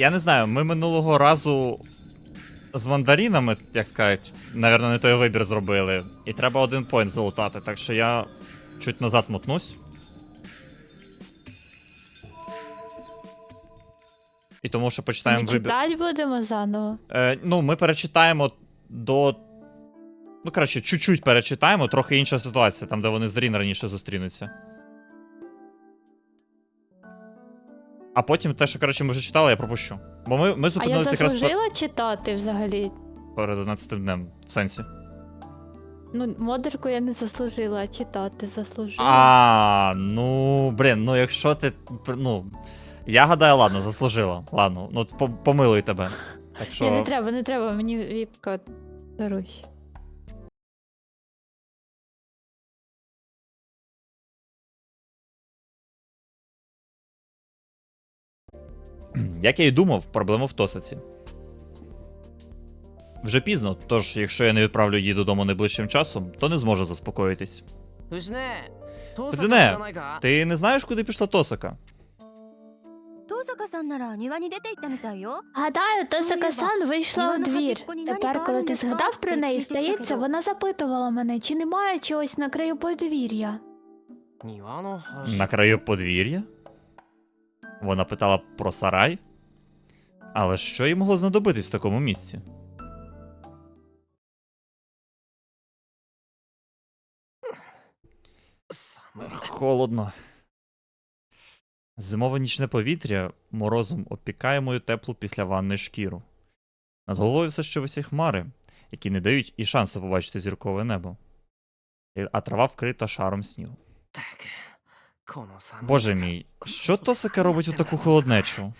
Я не знаю, ми минулого разу з мандарінами, як сказати, навірно, не той вибір зробили. І треба один поінт залутати, так що я чуть назад мотнусь. І тому що Ми почитаємо вибір. читати будемо заново. Е, ну, ми перечитаємо до. Ну, коротше, чуть-чуть перечитаємо, трохи інша ситуація, там, де вони з Рін раніше зустрінуться. А потім те, що, коротше, ми вже читали, я пропущу. Бо ми, ми А я зупинилися якраз пер- заслужила читати взагалі. перед 11 днем. В сенсі. Ну, модерку я не заслужила, а читати заслужила. А, ну, блін, ну якщо ти. Ну. Я гадаю, ладно, заслужила. Ладно, ну по- помилуй тебе. Так що. Ні, не треба, не треба, мені віпка даруй. Як я і думав, проблема в Тосаці. Вже пізно, тож, якщо я не відправлю її додому найближчим часом, то не зможу заспокоїтись. Кузине, ти не знаєш, куди пішла Тосака? Гадаю, Тосака-сан вийшла у двір. Тепер, коли ти згадав про неї, здається, вона запитувала мене, чи немає чогось на краю подвір'я. На краю подвір'я? Вона питала про сарай. Але що їй могло знадобитись в такому місці? Холодно. Зимове нічне повітря морозом опікає мою теплу після ванни шкіру. Над головою все ще висі хмари, які не дають і шансу побачити зіркове небо, а трава вкрита шаром снігу. Так. Боже мій, що Тосика робить у таку холоднечу?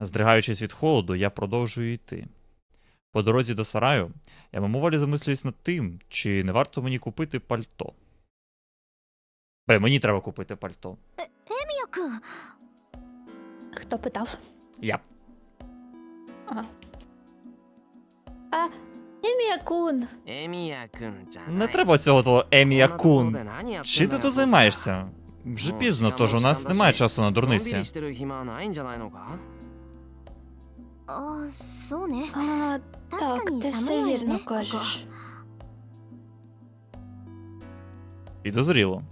Здригаючись від холоду, я продовжую йти. По дорозі до сараю я мимоволі замислююсь над тим, чи не варто мені купити пальто. Бре, мені треба купити пальто. Е, Еміоку. Хто питав? Я. Ага. А, Емія-кун. Не треба цього того Емія Кун. Чи ти тут займаєшся? Вже пізно, тож у нас немає часу на дурниці. А, так, ти все вірно кажеш. Підозріло.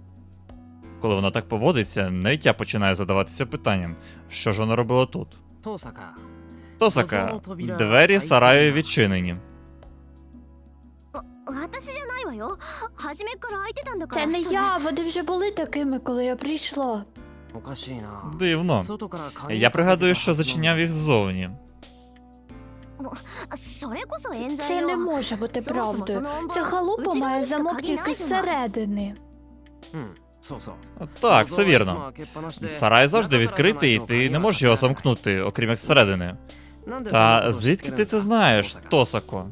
Коли вона так поводиться, навіть я починаю задаватися питанням, що ж вона робила тут. Тосака, двері сараю відчинені. 私じゃないわよ初めから開いてたんだか Це ら не それ я, вони вже були такими, коли я прийшла. おかしいな Дивно. 外から鍵 Я かけてた пригадую, は що ずなのに зачиняв їх ззовні. それこそ冤罪 Це よ не може бути そもそもそ правдою. の音 Ця は халупа 内側 має にしか замок 鍵な тільки いじゃない зсередини. うんそうそう Так, все 想像はいつ вірно. も開けっぱなしで Сарай завжди 中からじゃない відкритий, і と ти 鍵 не は можеш його 開かない замкнути, окрім як зсередини. なんでそんなこ Та と知って звідки るん ти だ це знаєш, 父坂 Тосако?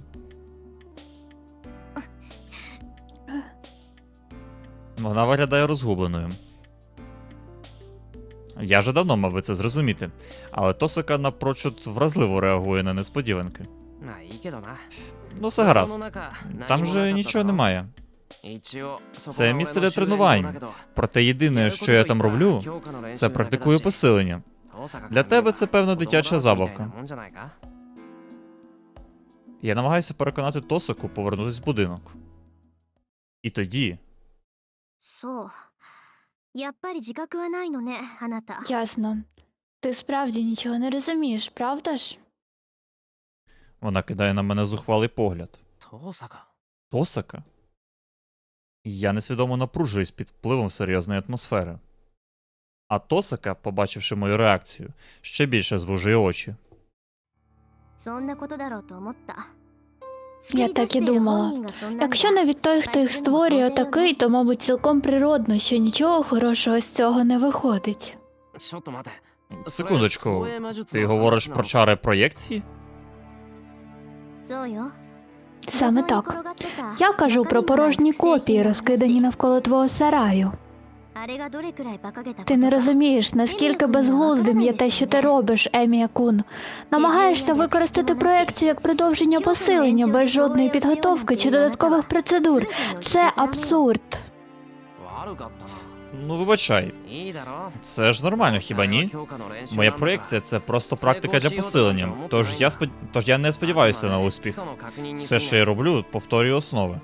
Вона виглядає розгубленою. Я вже давно, мав би це зрозуміти, але Тосика напрочуд вразливо реагує на несподіванки. Ну, все гаразд. Там же нічого немає. Це місце для тренувань. Проте єдине, що я там роблю, це практикую посилення. Для тебе це певно дитяча забавка. Я намагаюся переконати Тосику повернутися в будинок. І тоді そうやっぱり自覚はないのねあなた Ясно. Ти справді нічого не розумієш, правда ж? вона кидає на мене зухвалий погляд. 父坂 Тосака? Я несвідомо напружуюсь під впливом серйозної атмосфери. А Тосака, побачивши мою реакцію, ще більше звужує очі. そんなことだろうと思った я так і думала. Якщо навіть той, хто їх створює, такий, то, мабуть, цілком природно, що нічого хорошого з цього не виходить. Секундочку, ти говориш про чари проєкції? Саме так. Я кажу про порожні копії, розкидані навколо твого сараю. Ти не розумієш, наскільки безглуздим є те, що ти робиш, Емія Кун. Намагаєшся використати проекцію як продовження посилення без жодної підготовки чи додаткових процедур. Це абсурд. Ну, вибачай, це ж нормально, хіба ні? Моя проекція це просто практика для посилення. Тож я спод... тож я не сподіваюся на успіх. Все, що я роблю, повторюю основи.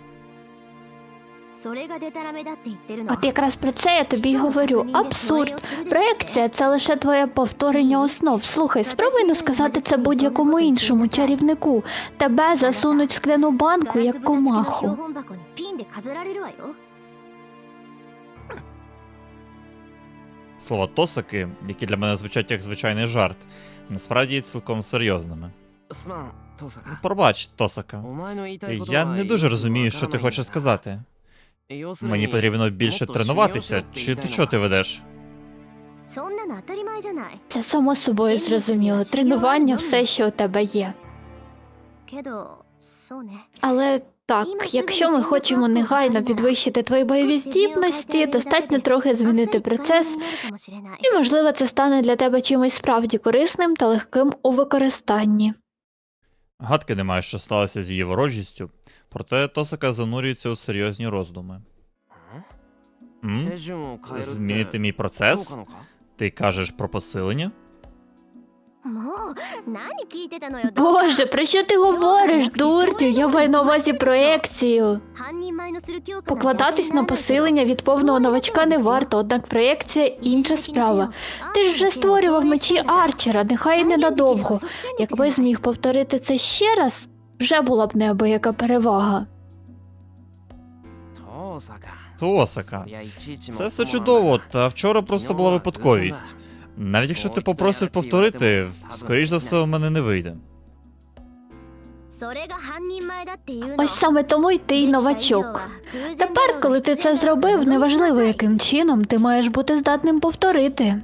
От якраз про це я тобі й говорю. Абсурд. Проекція це лише твоє повторення основ. Слухай, спробуй не сказати це будь-якому іншому чарівнику. Тебе засунуть в скляну банку як комаху. Слова тосаки, які для мене звучать як звичайний жарт, насправді є цілком серйозними. Пробач, тосака. Я не дуже розумію, що ти хочеш сказати. Мені потрібно більше тренуватися, чи ти що ти ведеш? Це само собою зрозуміло. Тренування все, що у тебе є. Але так, якщо ми хочемо негайно підвищити твої бойові здібності, достатньо трохи змінити процес, і можливо це стане для тебе чимось справді корисним та легким у використанні. Гадки немає, що сталося з її ворожістю. Проте Тосака занурюється у серйозні роздуми. М? Змінити мій процес? Ти кажеш про посилення? Боже, про що ти говориш, Дуртю? Я маю на увазі проекцію. Покладатись на посилення від повного новачка не варто, однак проекція інша справа. Ти ж вже створював мечі Арчера, нехай і ненадовго. Якби зміг повторити це ще раз, вже була б неабияка перевага. Тосака. Це все чудово, та вчора просто була випадковість. Навіть якщо ти попросиш повторити, скоріш за все у мене не вийде. Ось саме тому й ти й новачок. Тепер, коли ти це зробив, неважливо яким чином ти маєш бути здатним повторити.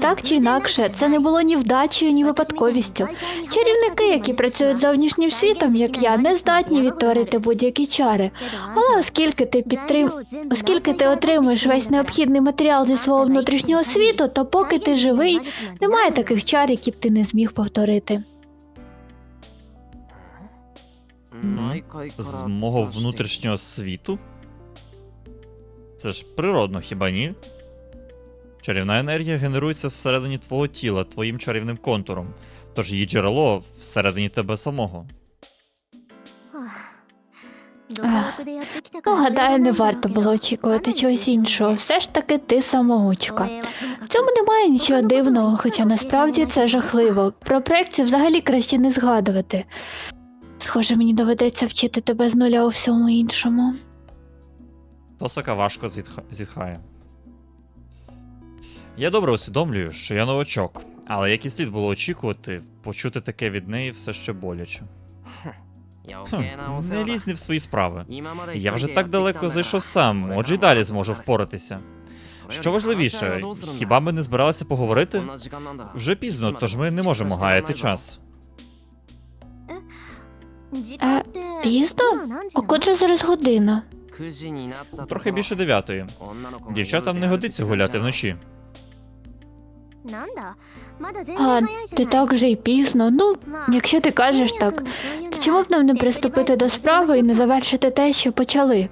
Так чи інакше, це не було ні вдачею, ні випадковістю. Чарівники, які працюють зовнішнім світом, як я, не здатні відтворити будь-які чари. Але оскільки ти підтрим... оскільки ти отримуєш весь необхідний матеріал зі свого внутрішнього світу, то поки ти живий, немає таких чар, які б ти не зміг повторити. З мого внутрішнього світу. Це ж природно, хіба ні? Чарівна енергія генерується всередині твого тіла, твоїм чарівним контуром, тож її джерело всередині тебе самого. Ну, гадаю, не варто було очікувати чогось іншого. Все ж таки ти самоучка. В цьому немає нічого дивного, хоча насправді це жахливо. Про проекцію взагалі краще не згадувати. Схоже, мені доведеться вчити тебе з нуля у всьому іншому. Тосака важко зітха- зітхає. Я добре усвідомлюю, що я новачок, але як і слід було очікувати, почути таке від неї все ще боляче. Хм, Не лізь не в свої справи. Я вже так далеко зайшов сам, отже й далі зможу впоратися. Що важливіше, хіба ми не збиралися поговорити? Вже пізно, тож ми не можемо гаяти час. Е, е Пізно? А котра зараз година? Трохи більше дев'ятої. Дівчатам не годиться гуляти вночі. А ти так вже й пізно. Ну, якщо ти кажеш так, то чому б нам не приступити до справи і не завершити те, що почали?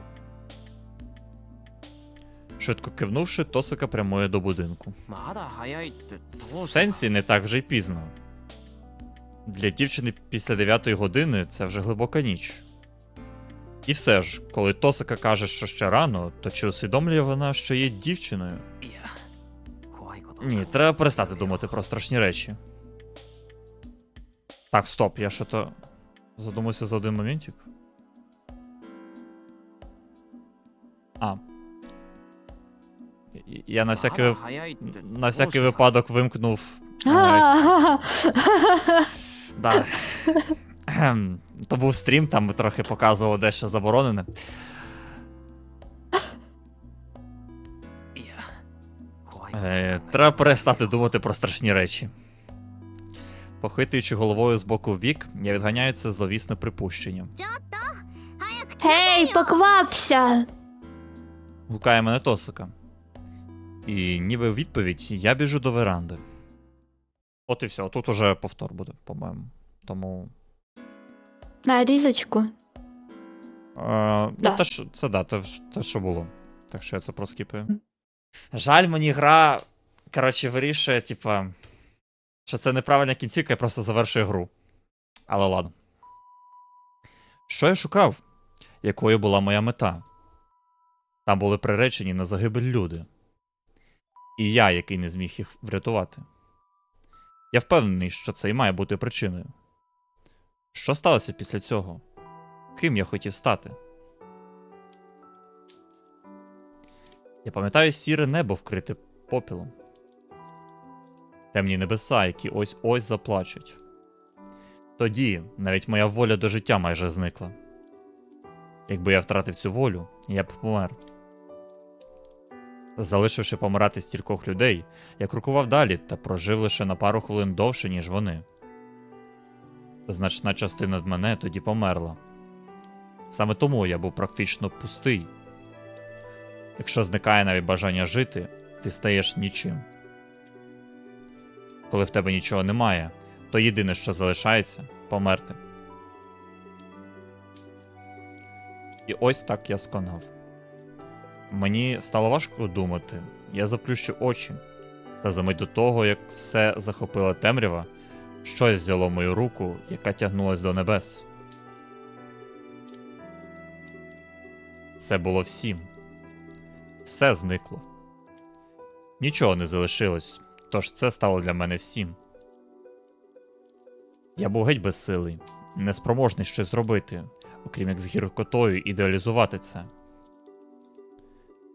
Швидко кивнувши, Тосика прямує до будинку. В сенсі не так вже й пізно. Для дівчини після 9 години це вже глибока ніч. І все ж, коли Тосика каже, що ще рано, то чи усвідомлює вона, що є дівчиною? Ні, треба перестати думати про страшні речі. Так, стоп, я що то задумався за один момент. А. Я на всякий на всякий випадок вимкнув. Да. То був стрім, там ми трохи показували дещо заборонене. Е, треба перестати думати про страшні речі. Похитуючи головою з боку в бік, я відганяю це зловісне припущення. Гей, поквапся! Гукає мене Тосика. І ніби в відповідь я біжу до веранди. От і все, тут уже повтор буде, по-моєму. Тому. На різочку. Е, Да. ну, те, що, це да, те, те, що було. Так що я це проскіпаю. Жаль, мені гра, коротше, вирішує, типа, що це неправильна кінцівка, я просто завершую гру. Але ладно. Що я шукав? Якою була моя мета? Там були приречені на загибель люди. І я, який не зміг їх врятувати. Я впевнений, що це і має бути причиною. Що сталося після цього? Ким я хотів стати? Я пам'ятаю сіре небо вкрите попілом. Темні небеса, які ось ось заплачуть. Тоді навіть моя воля до життя майже зникла. Якби я втратив цю волю, я б помер. Залишивши помирати стількох людей, я крокував далі та прожив лише на пару хвилин довше, ніж вони. Значна частина мене тоді померла. Саме тому я був практично пустий. Якщо зникає навіть бажання жити, ти стаєш нічим. Коли в тебе нічого немає, то єдине, що залишається померти. І ось так я сконав. Мені стало важко думати, я заплющив очі, та за мить до того, як все захопила темрява, щось взяло мою руку, яка тягнулась до небес. Це було всім. Все зникло. Нічого не залишилось, тож це стало для мене всім. Я був геть безсилий, неспроможний щось зробити, окрім як з гіркотою ідеалізувати це.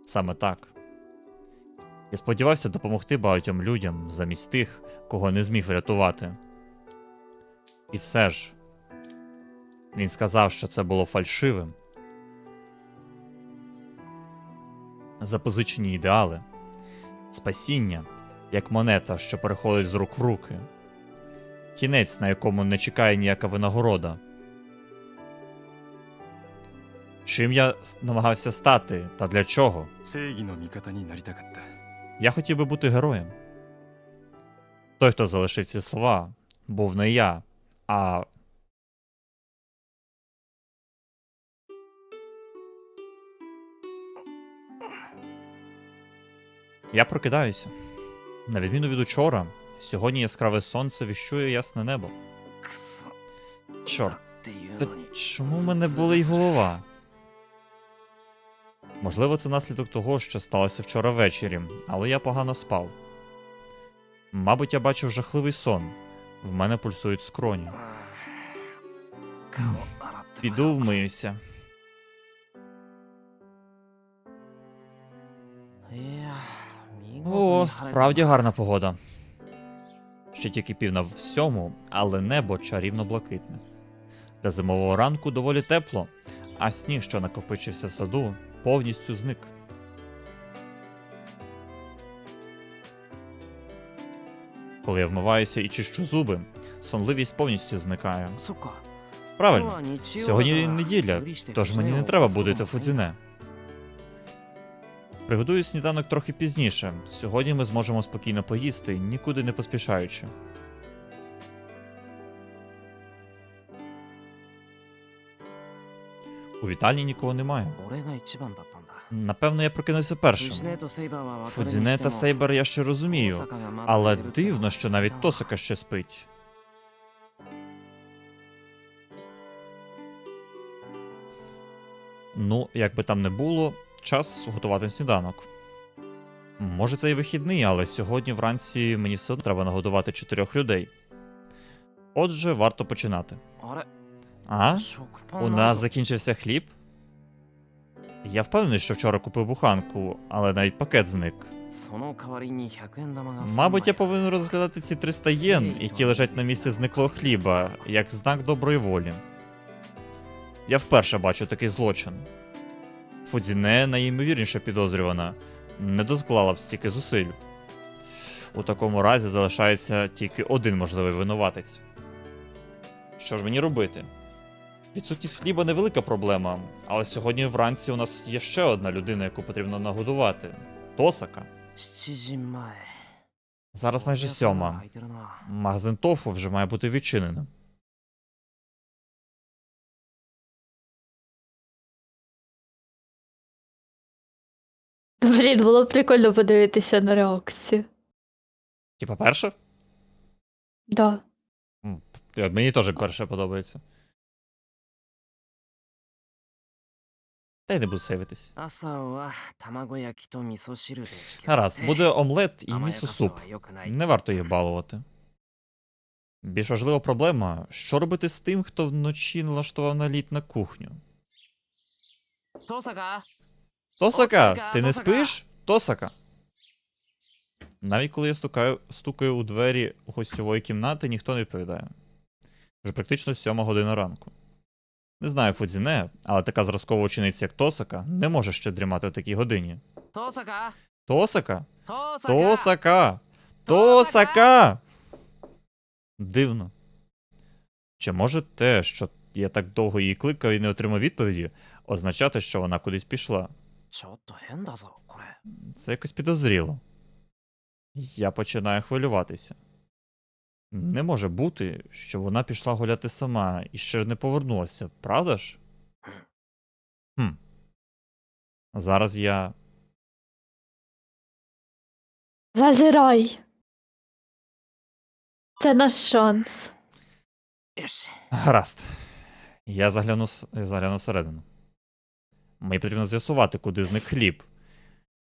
Саме так. Я сподівався допомогти багатьом людям замість тих, кого не зміг врятувати. І все ж, він сказав, що це було фальшивим. запозичені ідеали, спасіння як монета, що переходить з рук в руки, кінець, на якому не чекає ніяка винагорода. Чим я намагався стати та для чого? Я хотів би бути героєм. Той, хто залишив ці слова, був не я, а Я прокидаюся. На відміну від учора, сьогодні яскраве сонце віщує ясне небо. Чорт, та чому в мене болить голова? Можливо, це наслідок того, що сталося вчора ввечері, але я погано спав. Мабуть, я бачив жахливий сон. В мене пульсують скроні. Піду вмиюся. Справді гарна погода. Ще тільки пів на всьому, але небо чарівно блакитне. Для зимового ранку доволі тепло, а сніг, що накопичився в саду, повністю зник. Коли я вмиваюся і чищу зуби, сонливість повністю зникає. Сука Правильно, сьогодні неділя, тож мені не треба будити фудзіне. Приготую сніданок трохи пізніше. Сьогодні ми зможемо спокійно поїсти, нікуди не поспішаючи. У вітальні нікого немає. Напевно, я прокинувся першим. Фудзіне та Сейбер я ще розумію, але дивно, що навіть Тосака ще спить. Ну, як би там не було, час готувати сніданок. Може, це і вихідний, але сьогодні вранці мені все одно треба нагодувати чотирьох людей. Отже, варто починати. А? У нас закінчився хліб. Я впевнений, що вчора купив буханку, але навіть пакет зник. Мабуть, я повинен розглядати ці 300 єн, які лежать на місці зниклого хліба, як знак доброї волі. Я вперше бачу такий злочин. Фудзіне найімовірніша підозрювана, не досклала б стільки зусиль. У такому разі залишається тільки один можливий винуватець. Що ж мені робити? Відсутність хліба невелика проблема, але сьогодні вранці у нас є ще одна людина, яку потрібно нагодувати Тосака. Зараз майже сьома. Магазин Тофу вже має бути відчиненим. Блін, було б прикольно подивитися на реакцію. Типа перше? Да. Мені теж перше подобається. Та й не буду сейвитись. Гаразд, буде омлет і місосуп. Не варто їх балувати. Більш важлива проблема що робити з тим, хто вночі налаштував наліт на кухню. Тосака, ти не спиш? Тосака. Навіть коли я стукаю, стукаю у двері гостьової кімнати, ніхто не відповідає. Вже практично сьома година ранку. Не знаю, Фудзіне, але така зразкова учениця, як Тосака, не може ще дрімати в такій годині. Тосака! Тосака! Тосака! Тосака! Дивно. Чи може те, що я так довго її кликав і не отримав відповіді, означати, що вона кудись пішла? ちょっと変だぞこれ Це якось підозріло. Я починаю хвилюватися. Не може бути, що вона пішла гуляти сама і ще не повернулася, правда ж? Хм. Зараз я. Зазирай. Це наш шанс. よし Гаразд. Я загляну, с- загляну всередину. Мені потрібно з'ясувати, куди зник хліб.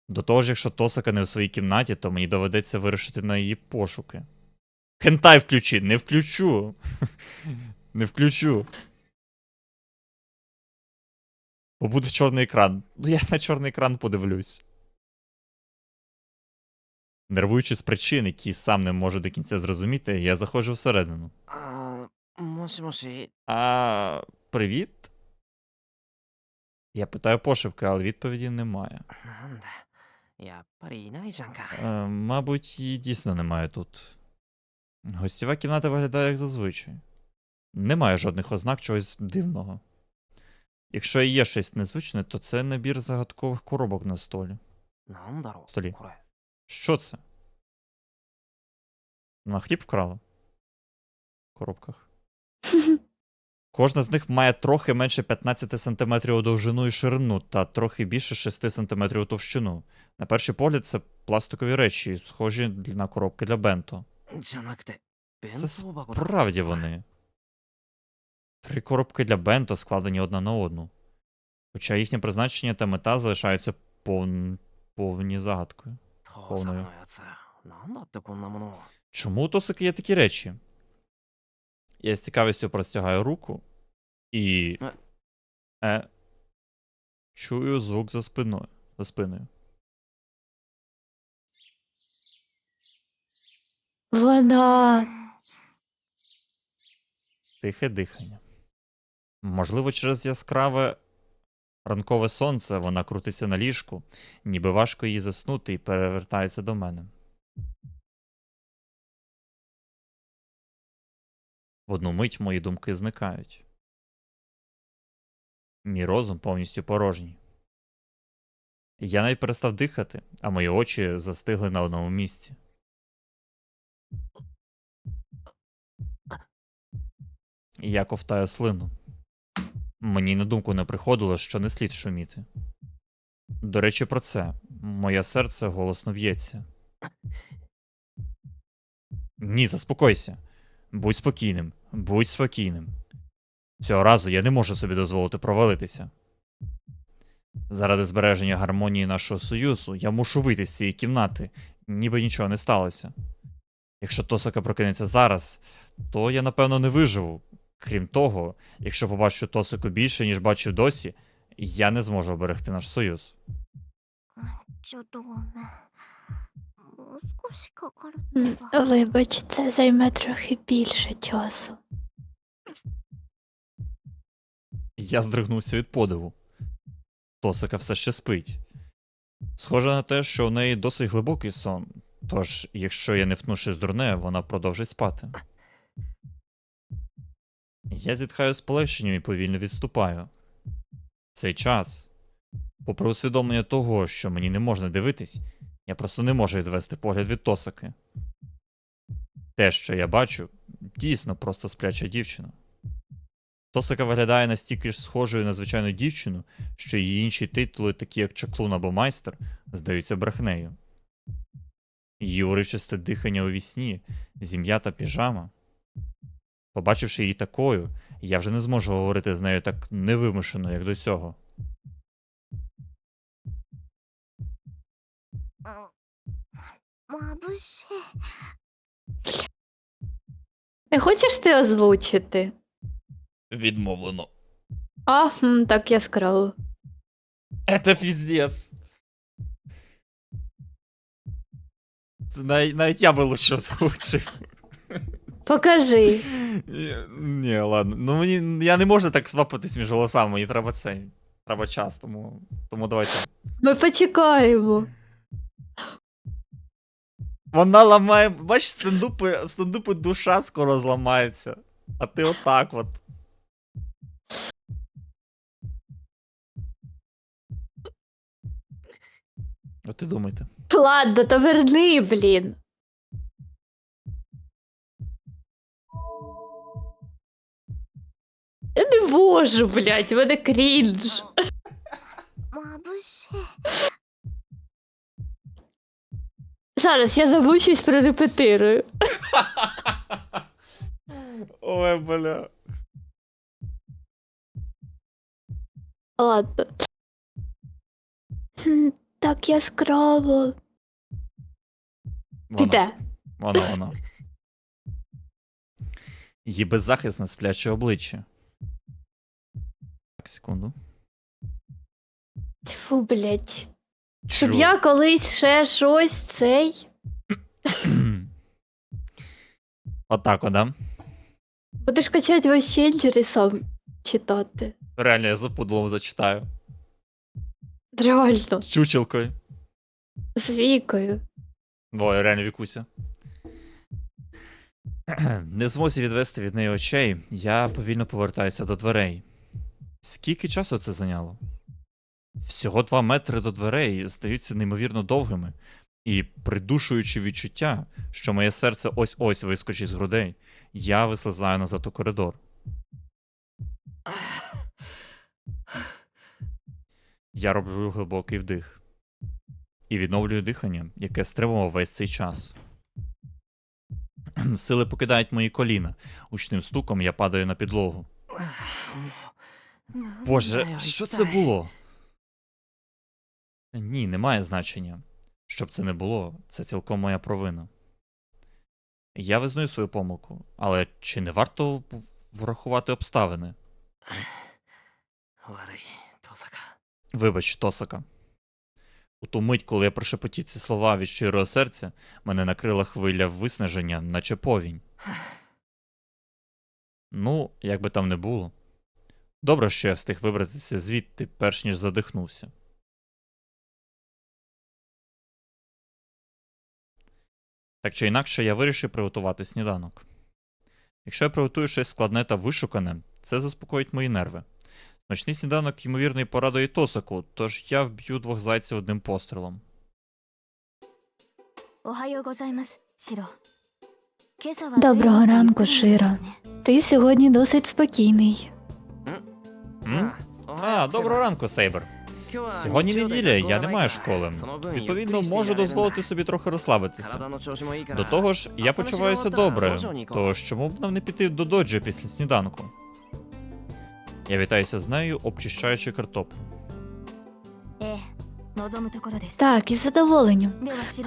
До того ж, якщо Тосака не у своїй кімнаті, то мені доведеться вирушити на її пошуки. Хентай включи, не включу. Не включу. Бо буде чорний екран. Ну я на чорний екран подивлюсь. Нервуючи з причин, які сам не можу до кінця зрозуміти, я заходжу всередину. А, Мосі-мосі. А. Привіт. Я питаю пошепки, але відповіді немає. Е, мабуть, її дійсно немає тут. Гостєва кімната виглядає як зазвичай. Немає жодних ознак чогось дивного. Якщо є щось незвичне, то це набір загадкових коробок на столі. Столі. Що це? На хліб вкрала? В коробках. Кожна з них має трохи менше 15 см у довжину і ширину та трохи більше 6 см у товщину. На перший погляд, це пластикові речі, схожі на коробки для бенто. Це справді вони. Три коробки для бенто складені одна на одну. Хоча їхнє призначення та мета залишаються пов... повні загадкою. Повною. Чому у тосики є такі речі? Я з цікавістю простягаю руку і. Е. Е. Чую звук за спиною. За спиною. Вона. Тихе дихання. Можливо, через яскраве ранкове сонце вона крутиться на ліжку, ніби важко їй заснути і перевертається до мене. В одну мить мої думки зникають. Мій розум повністю порожній. Я навіть перестав дихати, а мої очі застигли на одному місці. Я ковтаю слину. Мені на думку не приходило, що не слід шуміти. До речі, про це. Моє серце голосно б'ється. Ні, заспокойся. Будь спокійним, Будь спокійним. Цього разу я не можу собі дозволити провалитися. Заради збереження гармонії нашого союзу я мушу вийти з цієї кімнати, ніби нічого не сталося. Якщо Тосака прокинеться зараз, то я напевно не виживу. Крім того, якщо побачу Тосику більше, ніж бачив досі, я не зможу оберегти наш союз. Чудово. 少しかかる М, ってば Вибач, це займе трохи більше часу. Я здригнувся від подиву. Тосика все ще спить. Схоже на те, що у неї досить глибокий сон, тож, якщо я не втну щось дурне, вона продовжить спати. Я зітхаю з полегшенням і повільно відступаю. Цей час, попри усвідомлення того, що мені не можна дивитись, я просто не можу відвести погляд від Тосики. Те, що я бачу, дійсно просто спляча дівчина. Тосика виглядає настільки ж схожою на звичайну дівчину, що її інші титули, такі як чаклун або майстер, здаються брехнею. Її уривчасте дихання у вісні, зім'я та піжама. Побачивши її такою, я вже не зможу говорити з нею так невимушено, як до цього. Мабуще. Не хочеш ти озвучити? Відмовлено. А, м, так яскраво. Это пиздец. Це нав- навіть я би лучше озвучив. Покажи. Ні, ладно. Ну мені я не можу так свапатись між голосами, мені треба це. Треба час, тому. Тому давайте. Ми почекаємо. Вона ламає. Бачиш, стендупи, стендупи душа скоро зламається. А ти отак от. От ти думайте. Ладно, то верни, блін. Я не можу, блядь, в мене крінж. 眩しい Зараз я замучусь прорепетирую. Ой, бля. Ладно. Хм, Так яскраво. Піде. Воно, воно. Її беззахисне спляче обличчя. Так, секунду. Тьфу, блядь. Щоб я колись ще щось цей. Отак, от, да? Будеш качати вощенджері сам читати. Реально, я запудлом зачитаю. Реально, Чучелкою. з вікою. Ой, реально Вікуся. Не змозі відвести від неї очей, я повільно повертаюся до дверей. Скільки часу це зайняло? Всього два метри до дверей здаються неймовірно довгими, і придушуючи відчуття, що моє серце ось-ось вискочить з грудей, я вислизаю назад у коридор. Я роблю глибокий вдих і відновлюю дихання, яке стримував весь цей час. Сили покидають мої коліна. Учним стуком я падаю на підлогу. Боже, що це було? Ні, немає значення. Щоб це не було, це цілком моя провина. Я визнаю свою помилку, але чи не варто врахувати обставини? Вибач, Тосака. У ту мить, коли я прошепотів ці слова від щирого серця, мене накрила хвиля виснаження, наче повінь. Ну, як би там не було. Добре, що я встиг вибратися звідти, перш ніж задихнувся. Так чи інакше, я вирішив приготувати сніданок. Якщо я приготую щось складне та вишукане, це заспокоїть мої нерви. Ночний сніданок, ймовірно, і порадує Тосаку, тож я вб'ю двох зайців одним пострілом. Доброго ранку, Широ. Ти сьогодні досить спокійний. М? А, доброго ранку, Сейбер. Сьогодні неділя, я не маю школи. Відповідно, можу дозволити собі трохи розслабитися. До того ж, я почуваюся добре. Тож чому б нам не піти до доджі після сніданку? Я вітаюся з нею, обчищаючи картоплю. Так, із задоволенням.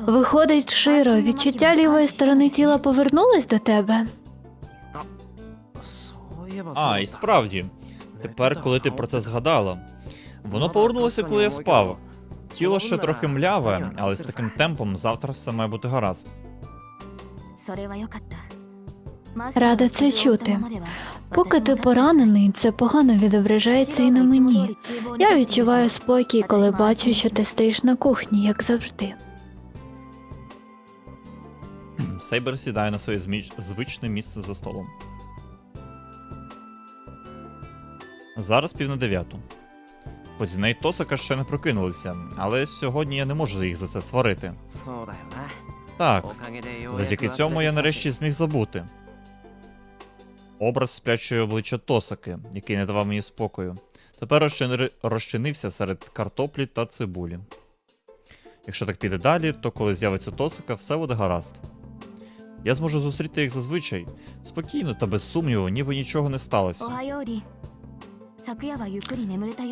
Виходить, Широ, відчуття лівої сторони тіла повернулось до тебе. А, і справді. Тепер, коли ти про це згадала, Воно повернулося, коли я спав. Тіло ще трохи мляве, але з таким темпом завтра все має бути гаразд. Рада це чути. Поки ти поранений, це погано відображається і на мені. Я відчуваю спокій, коли бачу, що ти стоїш на кухні, як завжди. Сейбер сідає на своє зміч... звичне місце за столом. Зараз пів на дев'яту. Подзіна і Тосака ще не прокинулися, але сьогодні я не можу їх за це сварити. Так, завдяки цьому я нарешті зміг забути. Образ сплячої обличчя Тосаки, який не давав мені спокою. Тепер розчинився серед картоплі та цибулі. Якщо так піде далі, то коли з'явиться тосика, все буде гаразд. Я зможу зустріти їх зазвичай спокійно та без сумніву, ніби нічого не сталося.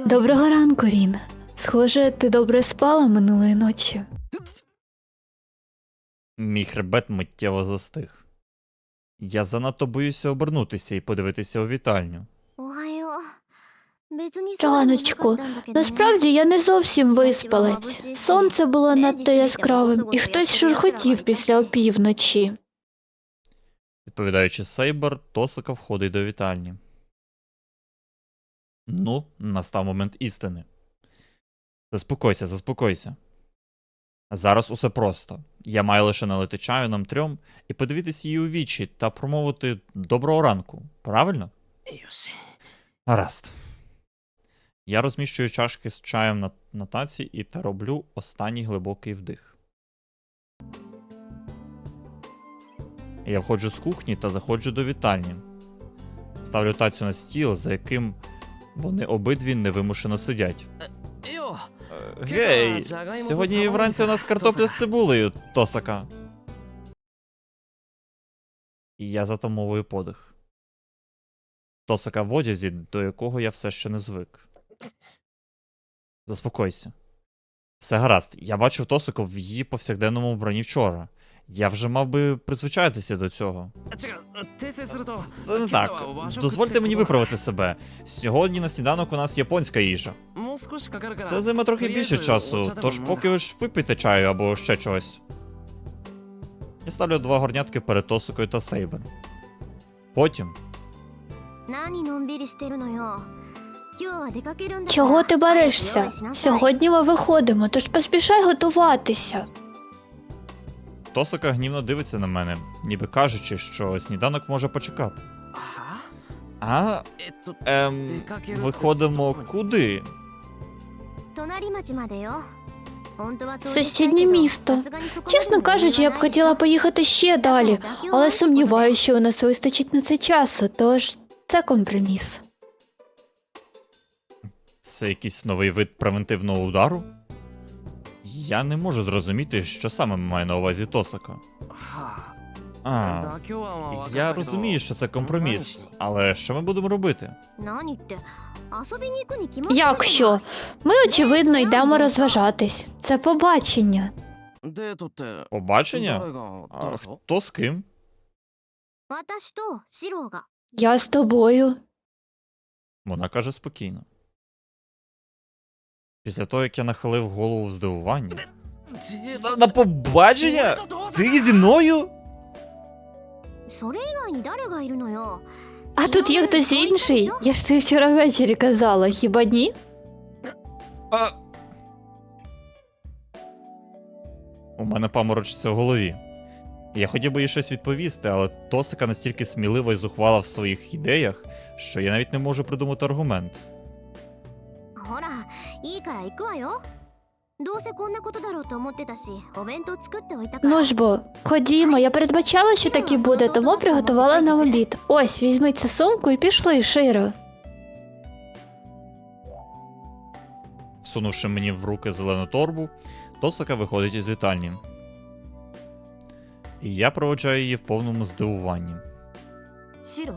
Доброго ранку, Рін. Схоже, ти добре спала минулої ночі. Мій хребет миттєво застиг. Я занадто боюся обернутися і подивитися у вітальню. Чаночку, насправді я не зовсім виспалець. Сонце було надто яскравим, і хтось шурхотів після опівночі. Відповідаючи Сейбер, Тосика входить до вітальні. Ну, настав момент істини. Заспокойся, заспокойся. Зараз усе просто. Я маю лише налити чаю нам трьом і подивитись її у вічі та промовити доброго ранку. Правильно? Гаразд. Я розміщую чашки з чаєм на, на таці і та роблю останній глибокий вдих. Я входжу з кухні та заходжу до вітальні. Ставлю тацю на стіл, за яким вони обидві невимушено сидять. Е, гей, сьогодні вранці у нас картопля з цибулею, Тосака. І я затамовую подих. Тосака в одязі, до якого я все ще не звик. Заспокойся. Все гаразд, я бачив Тосаку в її повсякденному вбранні вчора. Я вже мав би призвичаєтися до цього. Це не так. Дозвольте мені виправити себе. Сьогодні на сніданок у нас японська їжа. Це займе трохи більше часу, тож поки ж випийте чаю або ще чогось. Я ставлю два горнятки перед Тосикою та Сейбер. Потім. Чого ти баришся? Сьогодні ми виходимо, тож поспішай готуватися. Тосика гнівно дивиться на мене, ніби кажучи, що сніданок може почекати. Ага. А ем, виходимо куди? Сусіднє місто. Чесно кажучи, я б хотіла поїхати ще далі, але сумніваюся, що у нас вистачить на це часу, тож це компроміс. Це якийсь новий вид превентивного удару? Я не можу зрозуміти, що саме має на увазі Тосака. А, я розумію, що це компроміс, але що ми будемо робити? Як що? Ми, очевидно, йдемо розважатись. Це побачення. Побачення? А хто з ким? Я з тобою. Вона каже спокійно. Після того, як я нахилив голову в здивуванні. На, на побачення? Ти зі мною? А тут є хтось інший? Я ж це вчора ввечері казала, хіба ні? А... У мене паморочиться в голові. Я хотів би їй щось відповісти, але Тосика настільки смілива і зухвала в своїх ідеях, що я навіть не можу придумати аргумент. ほらいいから行くわよどうせこんなことだろうと思ってたしお弁当作っておいたから Ну ж бо, ходімо, я передбачала, що так і буде, тому приготувала нам обід. Ось, візьми цю сумку і пішли, Широ. Всунувши мені в руки зелену торбу, Тосика виходить із вітальні. І я проводжаю її в повному здивуванні. シロ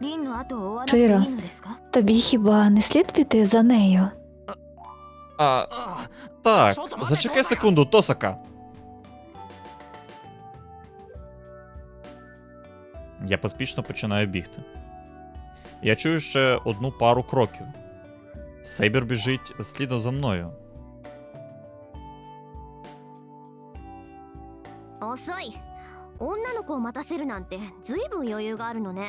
リンの後を追わなくていいのですか Тобі хіба не слід піти за нею? А, あ так, Що там, мати, зачекай Тосика? секунду, Тосака. Я поспішно починаю бігти. Я чую ще одну пару кроків. Сейбер біжить слідом за мною. 遅い女の子を待たせるなんてずいぶん余裕があるのね